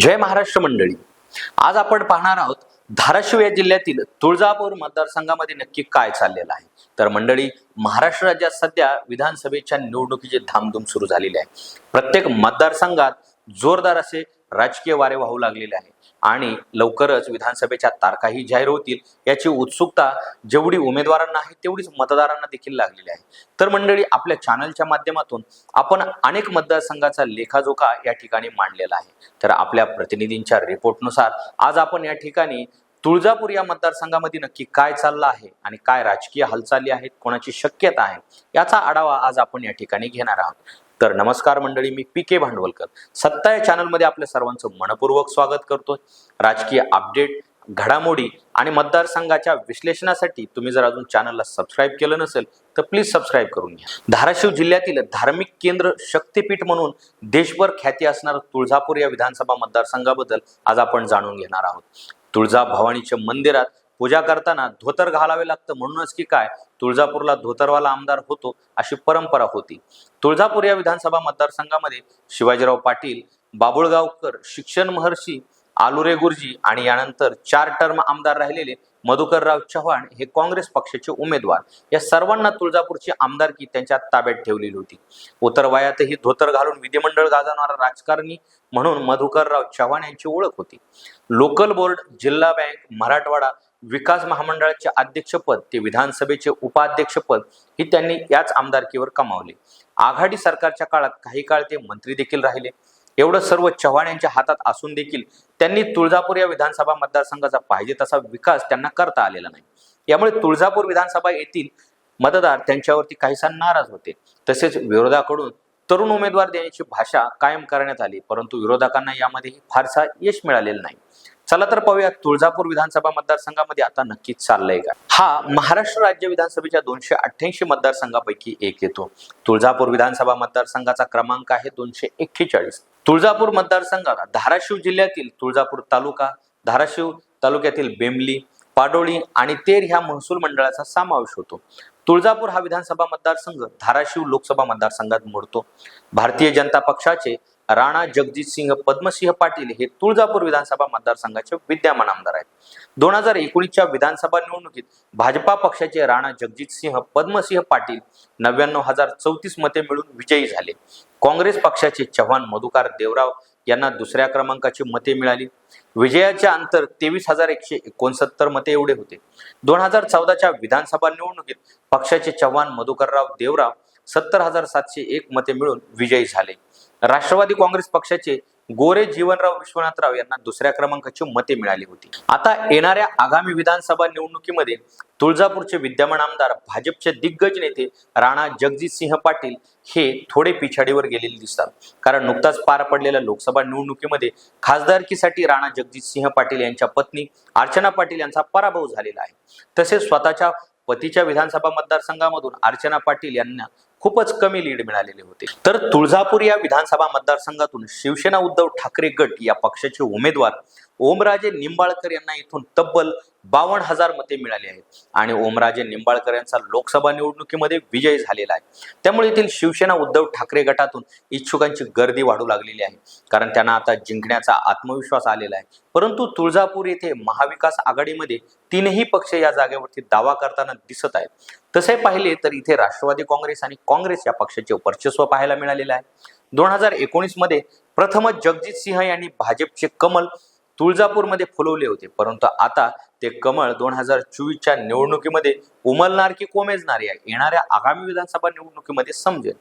जय महाराष्ट्र मंडळी. आज आपण पाहणार आहोत धाराशिव या जिल्ह्यातील तुळजापूर मतदारसंघामध्ये नक्की काय चाललेलं आहे. तर मंडळी महाराष्ट्र राज्यात सध्या विधानसभेच्या निवडणुकीची धामधूम सुरू झालेली आहे. प्रत्येक मतदारसंघात जोरदार असे राजकीय वारे वाहू लागलेले आहे आणि लवकरच विधानसभेच्या तारखाही जाहीर होतील याची उत्सुकता जेवढी उमेदवारांना आहे तेवढीच मतदारांना देखील लागलेली आहे. तर मंडळी आपल्या चॅनलच्या माध्यमातून आपण अनेक मतदारसंघाचा लेखाजोखा या ठिकाणी मांडलेला आहे. तर आपल्या प्रतिनिधींच्या रिपोर्टनुसार आज आपण या ठिकाणी तुळजापूर या मतदारसंघामध्ये नक्की काय चाललं आहे आणि काय राजकीय हालचाली आहेत कोणाची शक्यता आहे याचा आढावा आज आपण या ठिकाणी घेणार आहोत. तर नमस्कार मंडळी मी पी के भांडवलकर. सत्ता या चॅनलमध्ये आपल्या सर्वांचं मनपूर्वक स्वागत करतोय. राजकीय अपडेट घडामोडी आणि मतदारसंघाच्या विश्लेषणासाठी तुम्ही जर अजून चॅनलला सबस्क्राईब केलं नसेल तर प्लीज सबस्क्राईब करून घ्या. धाराशिव जिल्ह्यातील धार्मिक केंद्र शक्तीपीठ म्हणून देशभर ख्याती असणारं तुळजापूर या विधानसभा मतदारसंघाबद्दल आज आपण जाणून घेणार आहोत. तुळजा भवानीच्या मंदिरात पूजा करताना धोतर घालावे लागतं म्हणूनच की काय? तुळजापूरला धोतरवाला आमदार होतो अशी परंपरा होती. तुळजापूर या विधानसभा मतदारसंघामध्ये शिवाजीराव पाटील बाबुळगावकर शिक्षण महर्षी आलुरे गुरुजी आणि यानंतर चार टर्म आमदार राहिलेले मधुकरराव चव्हाण हे काँग्रेस पक्षाचे उमेदवार. या सर्वांना तुळजापूरची आमदारकी त्यांच्या ताब्यात ठेवलेली होती. उत्तर वयातही धोतर घालून विधिमंडळ गाजवणारा राजकारणी म्हणून मधुकरराव चव्हाण यांची ओळख होती. लोकल बोर्ड जिल्हा बँक मराठवाडा विकास महामंडळाचे अध्यक्षपद ते विधानसभेचे उपाध्यक्षपद ही त्यांनी याच आमदारकीवर कमावले. आघाडी सरकारच्या काळात काही काळ ते मंत्री देखील राहिले. एवढं सर्व चव्हाण यांच्या हातात असून देखील त्यांनी तुळजापूर या विधानसभा मतदारसंघाचा पाहिजे तसा विकास त्यांना करता आलेला नाही. यामुळे तुळजापूर विधानसभा येथील मतदार त्यांच्यावरती काहीसा नाराज होते. तसेच विरोधाकडून तरुण उमेदवार देण्याची भाषा कायम करण्यात आली परंतु विरोधकांना यामध्ये फारसा यश मिळालेलं नाही. चला तर पाहूया तुळजापूर विधानसभा मतदारसंघामध्ये आता नक्कीच चाललंय का? हा महाराष्ट्र राज्य विधानसभेच्या दोनशे अठ्ठ्याऐंशी मतदारसंघापैकी एक येतो. तुळजापूर विधानसभा मतदारसंघाचा क्रमांक आहे दोनशे एक्केचाळीस. तुळजापूर मतदारसंघात धाराशिव जिल्ह्यातील तुळजापूर तालुका धाराशिव तालुक्यातील बेंबली पाडोळी आणि तेर ह्या महसूल मंडळाचा समावेश होतो. तुळजापूर हा विधानसभा मतदारसंघ धाराशिव लोकसभा मतदारसंघात मोडतो. भारतीय जनता पक्षाचे राणा जगजितसिंह पद्मसिंह पाटील हे तुळजापूर विधानसभा मतदारसंघाचे विद्यमान आमदार आहेत. दोन हजार एकोणीसच्या विधानसभा निवडणुकीत भाजपा पक्षाचे राणा जगजितसिंह पद्मसिंह पाटील नव्याण्णव हजार चौतीस मते मिळून विजयी झाले. काँग्रेस पक्षाचे चव्हाण मधुकार देवराव यांना दुसऱ्या क्रमांकाची मते मिळाली. विजयाचे अंतर तेवीस हजार एकशे एकोणसत्तर मते एवढे होते. दोन हजार चौदाच्या विधानसभा निवडणुकीत पक्षाचे चव्हाण मधुकरराव देवराव सत्तर हजार सातशे एक मते मिळून विजयी झाले. राष्ट्रवादी काँग्रेस पक्षाचे गोरे जीवनराव विश्वनाथराव यांना दुसऱ्या क्रमांकाची मते मिळाली होती. आता येणाऱ्या आगामी विधानसभा निवडणुकीमध्ये तुळजापूरचे विद्यमान आमदार भाजपचे दिग्गज नेते राणा जगजितसिंह पाटील हे थोडे पिछाडीवर गेलेले दिसतात. कारण नुकताच पार पडलेल्या लोकसभा निवडणुकीमध्ये खासदारकीसाठी राणा जगजितसिंह पाटील यांच्या पत्नी अर्चना पाटील यांचा पराभव झालेला आहे. तसेच स्वतःच्या पतीच्या विधानसभा मतदारसंघामधून अर्चना पाटील यांना खूपच कमी लीड मिळालेले होते. तर तुळजापूर या विधानसभा मतदारसंघातून शिवसेना उद्धव ठाकरे गट या पक्षाचे उमेदवार ओमराजे निंबाळकर यांना इथून तब्बल बावन्न हजार मते मिळाली आहेत. आणि ओमराजे निंबाळकर यांचा लोकसभा निवडणुकीमध्ये विजय झालेला आहे. त्यामुळे येथील शिवसेना उद्धव ठाकरे गटातून इच्छुकांची गर्दी वाढू लागलेली आहे. कारण त्यांना आता जिंकण्याचा आत्मविश्वास आलेला आहे. परंतु तुळजापूर येथे महाविकास आघाडीमध्ये तीनही पक्ष या जागेवरती दावा करताना दिसत आहेत. तसे पाहिले तर इथे राष्ट्रवादी काँग्रेस आणि काँग्रेस या पक्षाचे वर्चस्व पाहायला मिळालेले आहे. दोन हजार एकोणीसमध्ये प्रथमच जगजित सिंह यांनी भाजपचे कमल तुळजापूरमध्ये फुलवले होते. परंतु आता ते कमळ दोन हजार चोवीसच्या निवडणुकीमध्ये उमलणार की कोमेजणार या येणाऱ्या आगामी विधानसभा निवडणुकीमध्ये समजेल.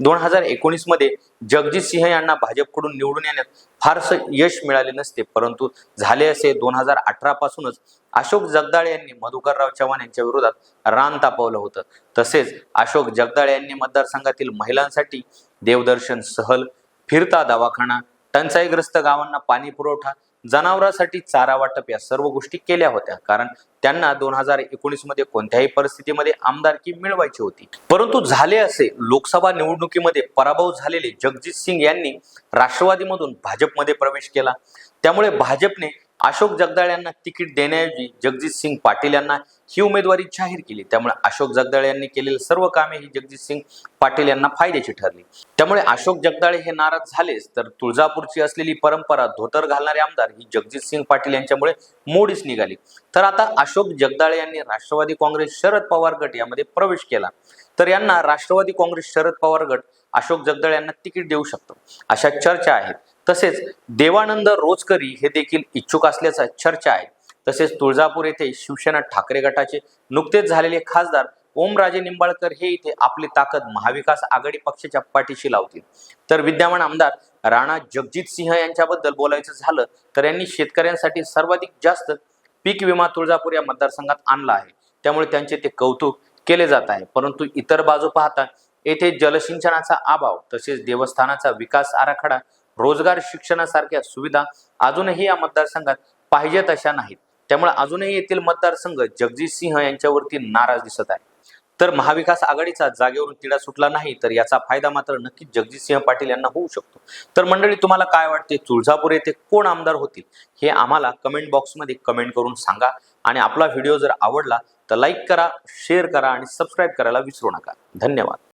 दोन हजार एकोणीसमध्ये जगजित सिंह यांना भाजपकडून निवडून येण्यात फारसं यश मिळाले नसते. परंतु झाले असे दोन हजार अठरा पासूनच अशोक जगदाळे यांनी मधुकरराव चव्हाण यांच्या विरोधात रान तापवलं होतं. तसेच अशोक जगदाळे यांनी मतदारसंघातील महिलांसाठी देवदर्शन सहल फिरता दवाखाना टंचाईग्रस्त गावांना पाणी पुरवठा जनावरांसाठी चारा वाटप या सर्व गोष्टी केल्या होत्या. कारण त्यांना दोन हजार एकोणीसमध्ये कोणत्याही परिस्थितीमध्ये आमदारकी मिळवायची होती. परंतु झाले असे लोकसभा निवडणुकीमध्ये पराभव झालेले जगजित सिंग यांनी राष्ट्रवादीमधून भाजपमध्ये प्रवेश केला. त्यामुळे भाजपने अशोक जगदाळ यांना तिकीट देण्याऐवजी जगजित सिंग पाटील यांना ही उमेदवारी जाहीर केली. त्यामुळे अशोक जगदाळे यांनी केलेली सर्व कामे ही जगजित सिंग पाटील यांना फायद्याची ठरली. त्यामुळे अशोक जगदाळे हे नाराज झालेच तर तुळजापूरची असलेली परंपरा धोतर घालणारे आमदार ही जगजित सिंग पाटील यांच्यामुळे मोडीच निघाली. तर आता अशोक जगदाळे यांनी राष्ट्रवादी काँग्रेस शरद पवार गट यामध्ये प्रवेश केला. तर यांना राष्ट्रवादी काँग्रेस शरद पवार गट अशोक जगदळ यांना तिकीट देऊ शकतो. अशा चर्चा आहेत. तसेच देवानंद रोजकरी हे देखील इच्छुक असल्याचा चर्चा आहे. तसेच तुळजापूर येथे शिवसेना ठाकरे गटाचे नुकतेच झालेले खासदार ओमराजे निंबाळकर हे इथे आपली ताकद महाविकास आघाडी पक्षाच्या पाठीशी लावतील. तर विद्यमान आमदार राणा जगजित सिंह यांच्याबद्दल बोलायचं झालं तर यांनी शेतकऱ्यांसाठी सर्वाधिक जास्त पीक विमा तुळजापूर या मतदारसंघात आणला आहे. त्यामुळे त्यांचे ते कौतुक केले जात आहे. परंतु इतर बाजू पाहता येथे जलसिंचनाचा अभाव तसेच देवस्थानाचा विकास आराखडा रोजगार शिक्षणासारख्या सुविधा अजूनही या मतदारसंघात पाहिजे तशा नाहीत. त्यामुळे अजूनही येथील मतदारसंघ जगजित सिंह यांच्यावरती नाराज दिसत आहे. तर महाविकास आघाडीचा जागेवरून तिढा सुटला नाही तर याचा फायदा मात्र नक्कीच जगजित सिंह पाटील यांना होऊ शकतो. तर मंडळी तुम्हाला काय वाटते? तुळजापूर येथे कोण आमदार होतील? हे आम्हाला कमेंट बॉक्समध्ये कमेंट करून सांगा. आणि आपला व्हिडिओ जर आवडला तर लाईक करा शेअर करा आणि सबस्क्राईब करायला विसरू नका. धन्यवाद.